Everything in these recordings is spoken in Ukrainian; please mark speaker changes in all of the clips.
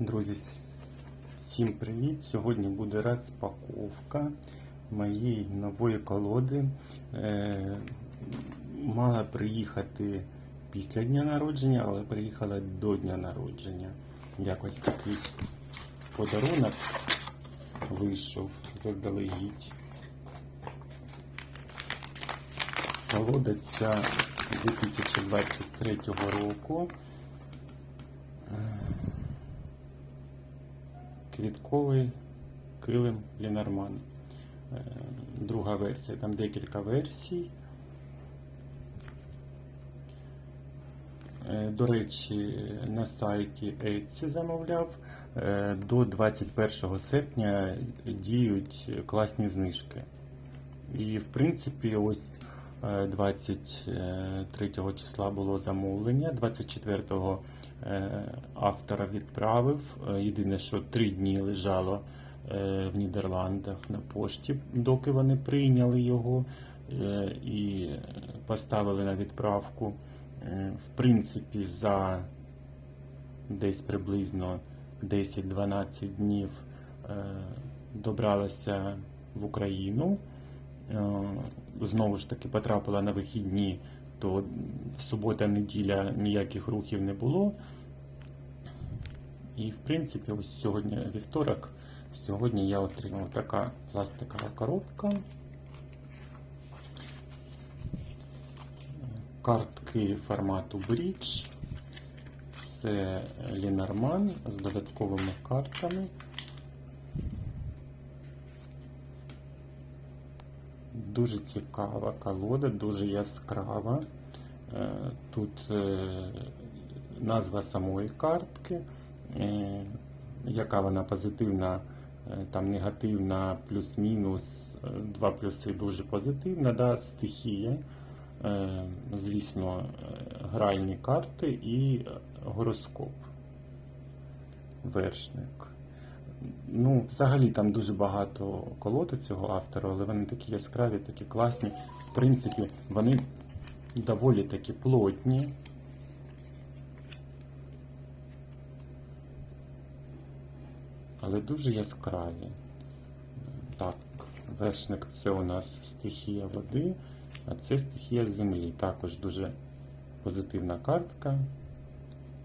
Speaker 1: Друзі, всім привіт! Сьогодні буде розпаковка моєї нової колоди. Е, мала приїхати після дня народження, але приїхала до дня народження. Якось такий подарунок вийшов заздалегідь. Колода ця 2023 року. Квітковий килим Лінарман. Е, Друга версія, там декілька версій. Е, До речі, на сайті Etsy замовляв. Е, До 21 серпня діють класні знижки. І, в принципі, ось е, 23 числа було замовлення, 24-го е, автора відправив. Е, Єдине, що три дні лежало е, в Нідерландах на пошті, доки вони прийняли його е, і поставили на відправку. Е, В принципі, за десь приблизно 10-12 днів е, добралася в Україну. Е, Знову ж таки потрапила на вихідні, то субота-неділя ніяких рухів не було. І в принципі, ось сьогодні вівторок. Сьогодні я отримав така пластикова коробка. Картки формату Bridge. Це Лінарман з додатковими картами. Дуже цікава колода, дуже яскрава. Е, Тут е, назва самої картки, е, яка вона позитивна, там негативна, плюс-мінус, два плюси дуже позитивна, да, стихія. Звісно, гральні карти і гороскоп. Вершник. Ну, взагалі там дуже багато колод у цього автора, але вони такі яскраві, такі класні. В принципі, вони доволі такі плотні. Але дуже яскраві. Так, вершник це у нас стихія води, а це стихія землі. Також дуже позитивна картка,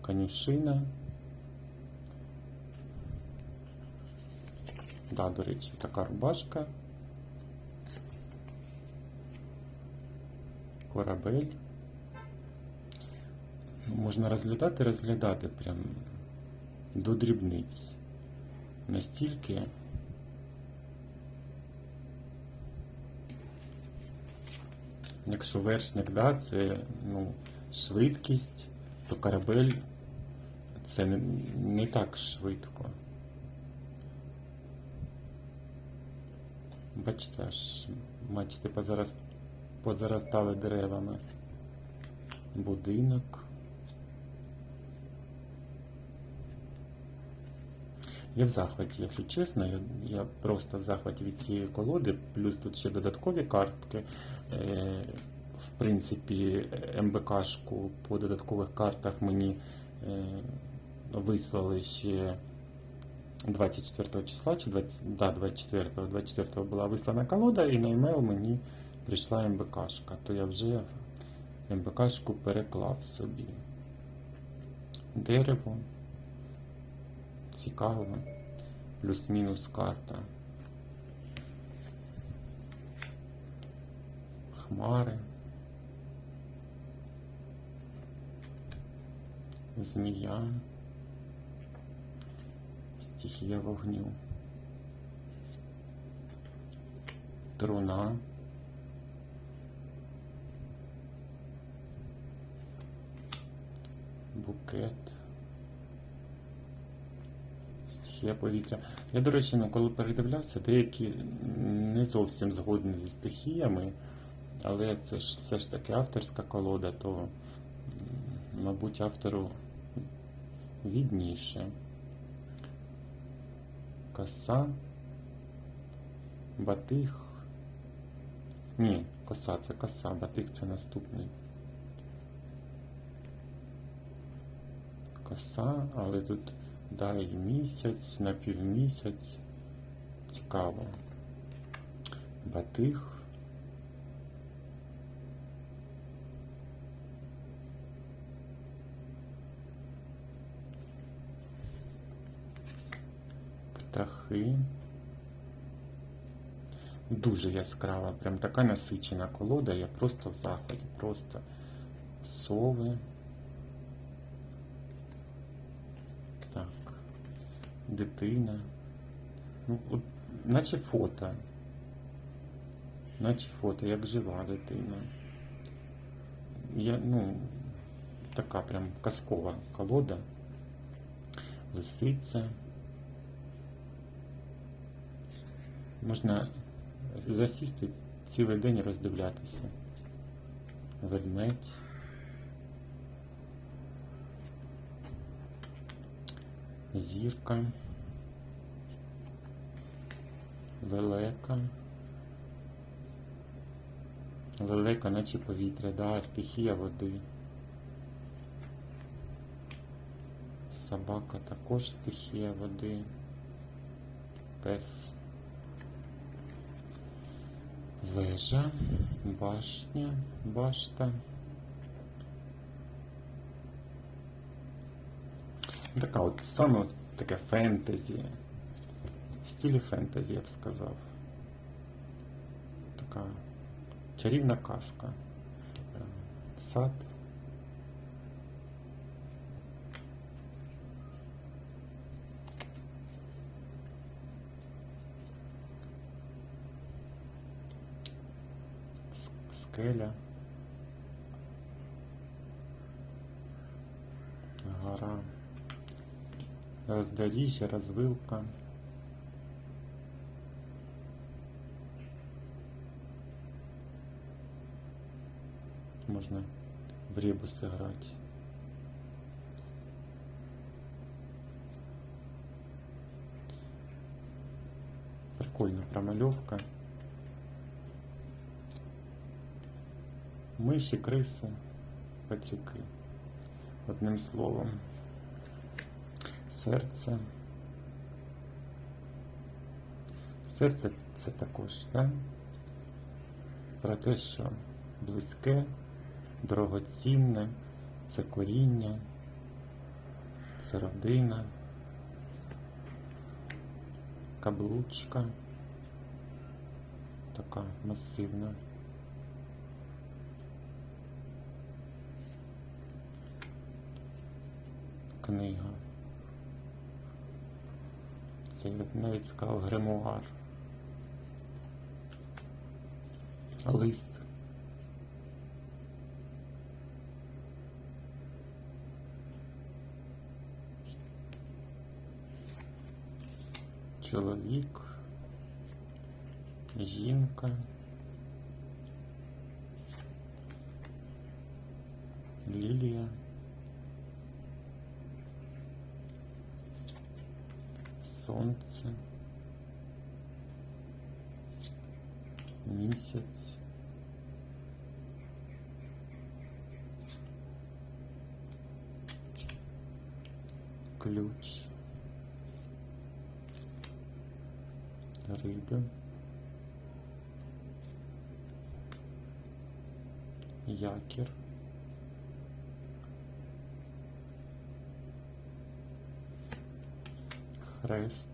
Speaker 1: конюшина. Да, до речі, така рубашка. Корабель. Ну, Можна розглядати, розглядати прям до дрібниць. Настільки. Якщо вершник, да, це ну, швидкість, то корабель це не, не так швидко. Бачите, аж бачите, позараз, позаростали деревами. Будинок. Я в захваті, якщо чесно, я, я просто в захваті від цієї колоди, плюс тут ще додаткові картки. Е, в принципі, МБКшку по додаткових картах мені е, вислали ще 24 числа, чи 20, да, 24, 24 була вислана колода, і на емейл мені прийшла МБКшка, то я вже МБКшку переклав собі. Дерево. Цікаво. Плюс-мінус карта. Хмари. Змія. Стихія вогню. Труна. Букет. Стихія повітря. Я, до речі, ну, коли передивлявся, деякі не зовсім згодні зі стихіями, але це ж все ж таки авторська колода, то, мабуть, автору відніше. Коса. Батих. Ні, коса це коса, батих це наступний. Коса, але тут далі місяць, на півмісяць. Цікаво. Батих. Птахи. Дуже яскрава, прям така насичена колода, я просто в захваті, просто сови. Так, дитина. Ну, от, наче фото. Наче фото, як жива дитина. Я, ну, така прям казкова колода. Лисиця. Можна засісти цілий день і роздивлятися. Ведмедь. Зірка. Велика. Велика, наче повітря, да, стихія води. Собака також стихія води. Пес. Вежа, башня, башта. Така от саме от таке фентезі. В стилі фентезі, я б сказав. Така чарівна казка. Е, Сад. Скеля. Гора. Роздоріжжя, розвилка. Можна в ребуси грати. Прикольна промальовка. Миші, криси, пацюки. Одним словом. Серце. Серце це також, так? Про те, що близьке, дорогоцінне, це коріння, це родина, каблучка, така масивна. Книга. Це я навіть сказав гримуар. Лист. Чоловік, жінка, лілія, сонце, місяць, ключ. риби, якір, хрест,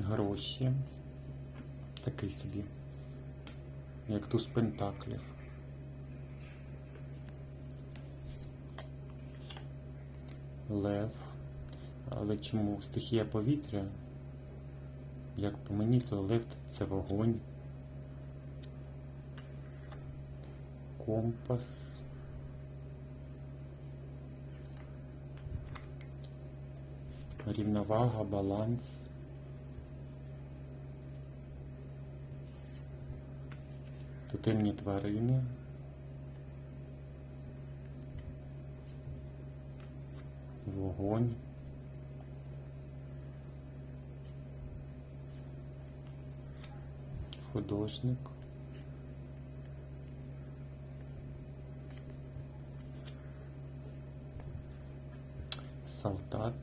Speaker 1: гроші, такий собі, як туз пентаклів. Лев. Але чому стихія повітря? Як по мені, то лев це вогонь. Компас. Рівновага, баланс. Тотемні тварини. Вогонь. Художник. солдат.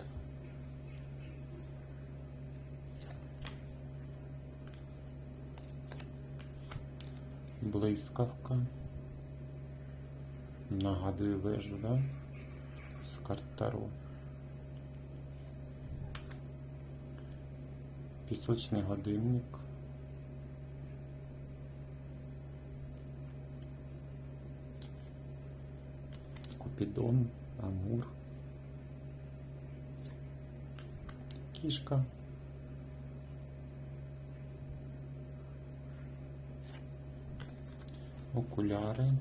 Speaker 1: Блискавка. Нагадує вежу, да? З карт Таро. Пісочний годинник. Купідон, Амур. Кішка. Окуляри.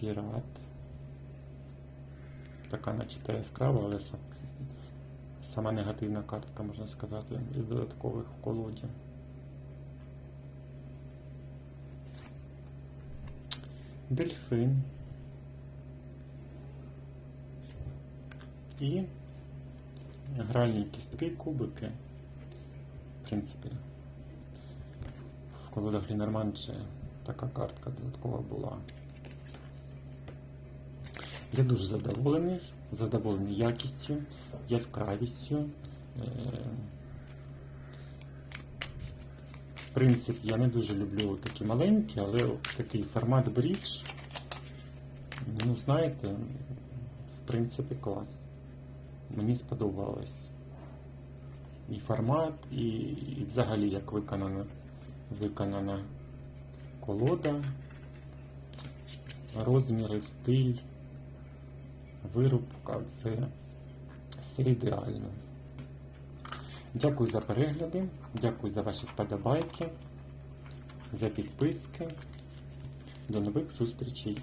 Speaker 1: Пірат. Така начебто яскрава, але сама негативна картка, можна сказати, із додаткових в колоді. Дельфин. І гральні кістки, кубики. В принципі, в колодах Лінерман ще така картка додаткова була. Я дуже задоволений, задоволений якістю, яскравістю. Е, В принципі, я не дуже люблю такі маленькі, але такий формат брідж, ну, знаєте, в принципі, клас. Мені сподобалось. І формат, і, і взагалі як виконана, виконана колода, розміри, стиль, вирубка, все, все ідеально. Дякую за перегляди, дякую за ваші вподобайки, за підписки. До нових зустрічей!